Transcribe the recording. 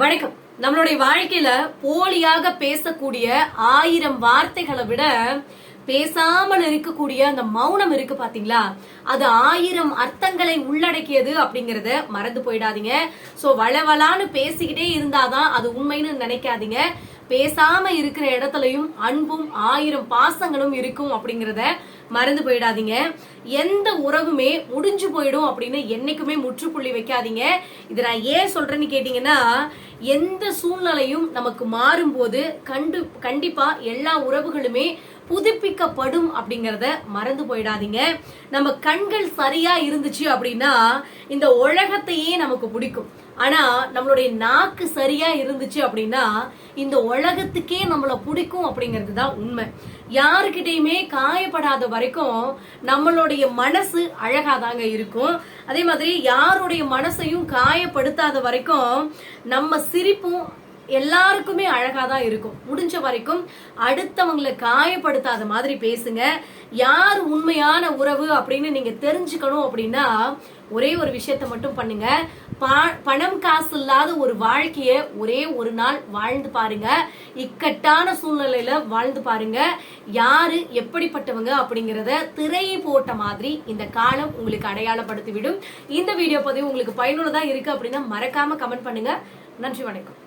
வணக்கம். நம்மளுடைய வாழ்க்கையில போலியாக பேசக்கூடிய ஆயிரம் வார்த்தைகளை விட பேசாமல் இருக்கக்கூடிய அந்த மௌனம் இருக்கு பாத்தீங்களா? அது ஆயிரம் அர்த்தங்களை உள்ளடக்கியது அப்படிங்கறத மறந்து போயிடாதீங்க. சோ வளவலான்னு பேசிக்கிட்டே இருந்தாதான் அது உண்மைன்னு நினைக்காதீங்க. பேசாம இருக்கிற இடத்துலயும் அன்பும் ஆயிரம் பாசங்களும் இருக்கும் அப்படிங்கறத மறந்து போயிடாதீங்க. எந்த உறவுமே முடிஞ்சு போயிடும் அப்படின்னு என்னைக்குமே முற்றுப்புள்ளி வைக்காதீங்க. இதை நான் ஏன் சொல்றேன்னு கேட்டீங்கன்னா எந்த சூழ்நிலையும் நமக்கு மாறும்போது கண்டு கண்டிப்பா எல்லா உறவுகளுமே புதுப்பிக்கப்படும் அப்படிங்கறத மறந்து போயிடாதீங்க. நம்ம கண்கள் சரியா இருந்துச்சு அப்படின்னா இந்த உலகத்தையே நமக்கு பிடிக்கும். ஆனா நம்மளுடைய நாக்கு சரியா இருந்துச்சு அப்படின்னா இந்த உலகத்துக்கே நம்மள பிடிக்கும் அப்படிங்கிறது தான் உண்மை. யாருக்கிட்டையுமே காயப்படாத வரைக்கும் நம்மளுடைய மனசு அழகாதாங்க இருக்கும். அதே மாதிரி யாருடைய மனசையும் காயப்படுத்தாத வரைக்கும் நம்ம சிரிப்பும் எல்லாருக்குமே அழகாக தான் இருக்கும். முடிஞ்ச வரைக்கும் அடுத்தவங்களை காயப்படுத்தாத மாதிரி பேசுங்க. யார் உண்மையான உறவு அப்படின்னு நீங்கள் தெரிஞ்சுக்கணும் அப்படின்னா ஒரே ஒரு விஷயத்த மட்டும் பண்ணுங்க. பணம் காசு இல்லாத ஒரு வாழ்க்கைய ஒரே ஒரு நாள் வாழ்ந்து பாருங்க. இக்கட்டான சூழ்நிலையில வாழ்ந்து பாருங்க. யாரு எப்படிப்பட்டவங்க அப்படிங்கறத திரையை போட்ட மாதிரி இந்த காலம் உங்களுக்கு அடையாளப்படுத்திவிடும். இந்த வீடியோ பதிவு உங்களுக்கு பயனுள்ளதா இருக்கு அப்படின்னா மறக்காம கமெண்ட் பண்ணுங்க. நன்றி வணக்கம்.